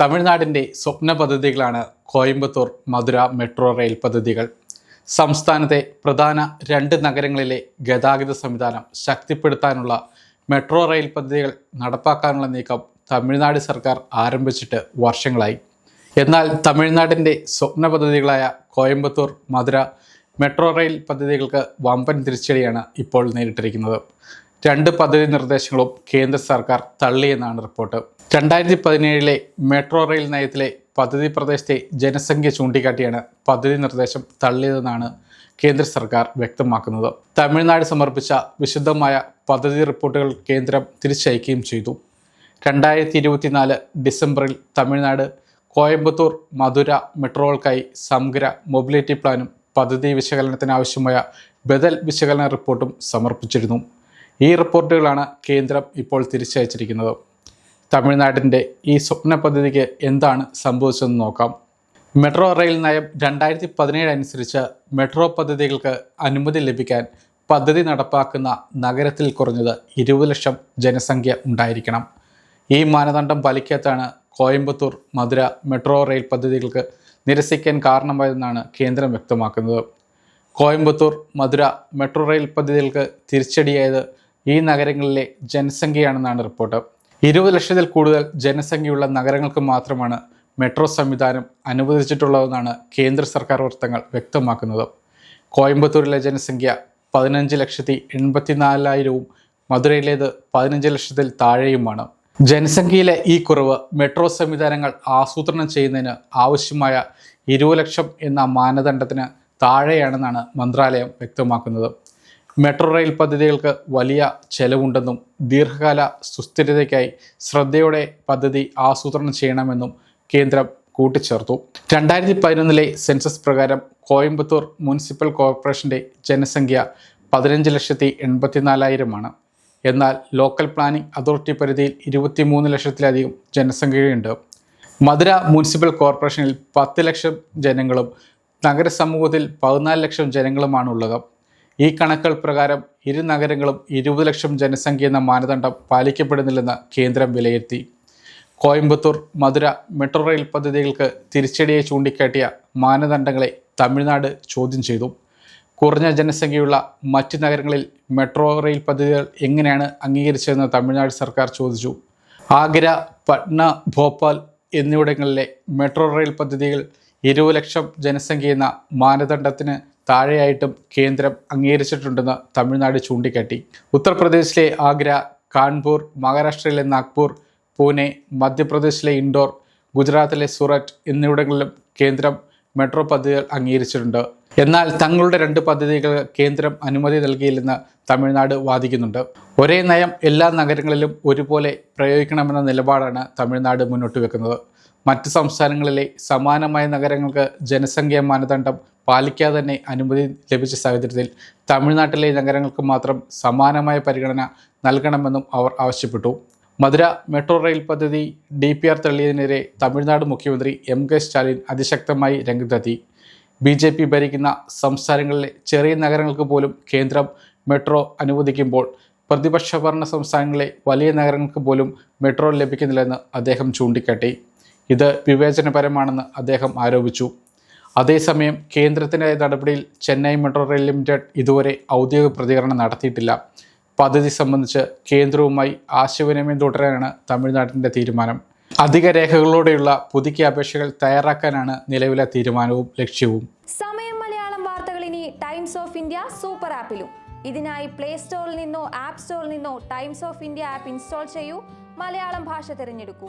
തമിഴ്നാടിന്റെ സ്വപ്ന പദ്ധതികളാണ് Coimbatore Madurai metro rail പദ്ധതികൾ. സംസ്ഥാനത്തെ പ്രധാന രണ്ട് നഗരങ്ങളിലെ ഗതാഗത സംവിധാനം ശക്തിപ്പെടുത്താനുള്ള മെട്രോ റെയിൽ പദ്ധതികൾ നടപ്പാക്കാനുള്ള നീക്കം തമിഴ്നാട് സർക്കാർ ആരംഭിച്ചിട്ട് വർഷങ്ങളായി. എന്നാൽ തമിഴ്നാടിന്റെ സ്വപ്ന പദ്ധതികളായ കോയമ്പത്തൂർ മധുര മെട്രോ റെയിൽ പദ്ധതികൾക്ക് വമ്പൻ തിരിച്ചടിയാണ് ഇപ്പോൾ നേരിട്ടിരിക്കുന്നത്. രണ്ട് പദ്ധതി നിർദ്ദേശങ്ങളും കേന്ദ്ര സർക്കാർ തള്ളിയെന്നാണ് റിപ്പോർട്ട്. രണ്ടായിരത്തി പതിനേഴിലെ മെട്രോ റെയിൽ നയത്തിലെ പദ്ധതി പ്രദേശത്തെ ജനസംഖ്യ ചൂണ്ടിക്കാട്ടിയാണ് പദ്ധതി നിർദ്ദേശം തള്ളിയതെന്നാണ് കേന്ദ്ര സർക്കാർ വ്യക്തമാക്കുന്നത്. തമിഴ്നാട് സമർപ്പിച്ച വിശുദ്ധമായ പദ്ധതി റിപ്പോർട്ടുകൾ കേന്ദ്രം തിരിച്ചയക്കുകയും ചെയ്തു. രണ്ടായിരത്തി ഇരുപത്തിനാല് ഡിസംബറിൽ തമിഴ്നാട് കോയമ്പത്തൂർ മധുര മെട്രോകൾക്കായി സമഗ്ര മൊബിലിറ്റി പ്ലാനും പദ്ധതി വിശകലനത്തിനാവശ്യമായ ബദൽ വിശകലന റിപ്പോർട്ടും സമർപ്പിച്ചിരുന്നു. ഈ റിപ്പോർട്ടുകളാണ് കേന്ദ്രം ഇപ്പോൾ തിരിച്ചയച്ചിരിക്കുന്നത്. തമിഴ്നാടിന്റെ ഈ സ്വപ്ന പദ്ധതിക്ക് എന്താണ് സംഭവിച്ചതെന്ന് നോക്കാം. മെട്രോ റെയിൽ നയം രണ്ടായിരത്തി പതിനേഴ് അനുസരിച്ച് മെട്രോ പദ്ധതികൾക്ക് അനുമതി ലഭിക്കാൻ പദ്ധതി നടപ്പാക്കുന്ന നഗരത്തിൽ കുറഞ്ഞത് ഇരുപത് ലക്ഷം ജനസംഖ്യ ഉണ്ടായിരിക്കണം. ഈ മാനദണ്ഡം പാലിക്കാത്താണ് കോയമ്പത്തൂർ മധുര മെട്രോ റെയിൽ പദ്ധതികൾക്ക് നിരസിക്കാൻ കാരണമായതെന്നാണ് കേന്ദ്രം വ്യക്തമാക്കുന്നത്. കോയമ്പത്തൂർ മധുര മെട്രോ റെയിൽ പദ്ധതികൾക്ക് തിരിച്ചടിയായത് ഈ നഗരങ്ങളിലെ ജനസംഖ്യയാണെന്നാണ് റിപ്പോർട്ട്. ഇരുപത് ലക്ഷത്തിൽ കൂടുതൽ ജനസംഖ്യയുള്ള നഗരങ്ങൾക്ക് മാത്രമാണ് മെട്രോ സംവിധാനം അനുവദിച്ചിട്ടുള്ളതെന്നാണ് കേന്ദ്ര സർക്കാർ വൃത്തങ്ങൾ വ്യക്തമാക്കുന്നത്. കോയമ്പത്തൂരിലെ ജനസംഖ്യ പതിനഞ്ച് ലക്ഷത്തി എൺപത്തിനാലായിരവും മധുരയിലേത് പതിനഞ്ച് ലക്ഷത്തിൽ താഴെയുമാണ്. ജനസംഖ്യയിലെ ഈ കുറവ് മെട്രോ സംവിധാനങ്ങൾ ആസൂത്രണം ചെയ്യുന്നതിന് ആവശ്യമായ ഇരുപത് ലക്ഷം എന്ന മാനദണ്ഡത്തിന് താഴെയാണെന്നാണ് മന്ത്രാലയം വ്യക്തമാക്കുന്നത്. മെട്രോ റെയിൽ പദ്ധതികൾക്ക് വലിയ ചെലവുണ്ടെന്നും ദീർഘകാല സുസ്ഥിരതയ്ക്കായി ശ്രദ്ധയോടെ പദ്ധതി ആസൂത്രണം ചെയ്യണമെന്നും കേന്ദ്രം കൂട്ടിച്ചേർത്തു. രണ്ടായിരത്തി പതിനൊന്നിലെ സെൻസസ് പ്രകാരം കോയമ്പത്തൂർ മുനിസിപ്പൽ കോർപ്പറേഷന്റെ ജനസംഖ്യ പതിനഞ്ച് ലക്ഷത്തി എൺപത്തിനാലായിരമാണ് എന്നാൽ ലോക്കൽ പ്ലാനിംഗ് അതോറിറ്റി പരിധിയിൽ ഇരുപത്തിമൂന്ന് ലക്ഷത്തിലധികം ജനസംഖ്യയുണ്ട്. മധുര മുനിസിപ്പൽ കോർപ്പറേഷനിൽ പത്ത് ലക്ഷം ജനങ്ങളും നഗരസമൂഹത്തിൽ പതിനാല് ലക്ഷം ജനങ്ങളുമാണുള്ളത്. ഈ കണക്കുകൾ പ്രകാരം ഇരു നഗരങ്ങളും ഇരുപത് ലക്ഷം ജനസംഖ്യ എന്ന മാനദണ്ഡം പാലിക്കപ്പെടുന്നില്ലെന്ന് കേന്ദ്രം വിലയിരുത്തി. കോയമ്പത്തൂർ മധുര മെട്രോ റെയിൽ പദ്ധതികൾക്ക് തിരിച്ചടിയെ ചൂണ്ടിക്കാട്ടിയ മാനദണ്ഡങ്ങളെ തമിഴ്നാട് ചോദ്യം ചെയ്തു. കുറഞ്ഞ ജനസംഖ്യയുള്ള മറ്റ് നഗരങ്ങളിൽ മെട്രോ റെയിൽ പദ്ധതികൾ എങ്ങനെയാണ് അംഗീകരിച്ചതെന്ന് തമിഴ്നാട് സർക്കാർ ചോദിച്ചു. ആഗ്ര പട്ന ഭോപ്പാൽ എന്നിവിടങ്ങളിലെ മെട്രോ റെയിൽ പദ്ധതികൾ ഇരുപത് ലക്ഷം ജനസംഖ്യ എന്ന മാനദണ്ഡത്തിന് താഴെയായിട്ടും കേന്ദ്രം അംഗീകരിച്ചിട്ടുണ്ടെന്ന് തമിഴ്നാട് ചൂണ്ടിക്കാട്ടി. ഉത്തർപ്രദേശിലെ ആഗ്ര കാൺപൂർ മഹാരാഷ്ട്രയിലെ നാഗ്പൂർ പൂനെ മധ്യപ്രദേശിലെ ഇൻഡോർ ഗുജറാത്തിലെ സൂററ്റ് എന്നിവിടങ്ങളിലും കേന്ദ്രം മെട്രോ പദ്ധതികൾ അംഗീകരിച്ചിട്ടുണ്ട്. എന്നാൽ തങ്ങളുടെ രണ്ട് പദ്ധതികൾ കേന്ദ്രം അനുമതി നൽകിയില്ലെന്ന് തമിഴ്നാട് വാദിക്കുന്നുണ്ട്. ഒരേ നയം എല്ലാ നഗരങ്ങളിലും ഒരുപോലെ പ്രയോഗിക്കണമെന്ന നിലപാടാണ് തമിഴ്നാട് മുന്നോട്ട് വെക്കുന്നത് മറ്റ് സംസ്ഥാനങ്ങളിലെ സമാനമായ നഗരങ്ങൾക്ക് ജനസംഖ്യാ മാനദണ്ഡം പാലിക്കാതെ തന്നെ അനുമതി ലഭിച്ച സാഹചര്യത്തിൽ തമിഴ്നാട്ടിലെ നഗരങ്ങൾക്ക് മാത്രം സമാനമായ പരിഗണന നൽകണമെന്നും അവർ ആവശ്യപ്പെട്ടു. മധുര മെട്രോ റെയിൽ പദ്ധതി ഡി പി ആർ തള്ളിയതിനെതിരെ തമിഴ്നാട് മുഖ്യമന്ത്രി എം കെ സ്റ്റാലിൻ അതിശക്തമായി രംഗത്തെത്തി. ബി ജെ പി ഭരിക്കുന്ന സംസ്ഥാനങ്ങളിലെ ചെറിയ നഗരങ്ങൾക്ക് പോലും കേന്ദ്രം മെട്രോ അനുവദിക്കുമ്പോൾ പ്രതിപക്ഷ ഭരണ സംസ്ഥാനങ്ങളിലെ വലിയ നഗരങ്ങൾക്ക് പോലും മെട്രോ ലഭിക്കുന്നില്ലെന്ന് അദ്ദേഹം ചൂണ്ടിക്കാട്ടി. ഇത് വിവേചനപരമാണെന്ന് അദ്ദേഹം ആരോപിച്ചു. അതേസമയം കേന്ദ്രത്തിന്റെ നടപടിയിൽ ചെന്നൈ മെട്രോ റെയിൽ ലിമിറ്റഡ് ഇതുവരെ ഔദ്യോഗിക പ്രതികരണം നടത്തിയിട്ടില്ല. പദ്ധതി സംബന്ധിച്ച് കേന്ദ്രവുമായി ആശയവിനിമയം തുടരാനാണ് തമിഴ്നാടിന്റെ തീരുമാനം. അധിക രേഖകളോടെയുള്ള പുതുക്കിയ അപേക്ഷകൾ തയ്യാറാക്കാനാണ് നിലവിലെ തീരുമാനവും ലക്ഷ്യവും. സമയം മലയാളം വാർത്തകൾ ഇനി ടൈംസ് ഓഫ് ഇന്ത്യ സൂപ്പർ ആപ്പിലും. ഇതിനായി പ്ലേ സ്റ്റോറിൽ നിന്നോ ആപ്പ് സ്റ്റോറിൽ നിന്നോ Times of India app install ചെയ്യൂ. മലയാളം ഭാഷ തിരഞ്ഞെടുക്കൂ.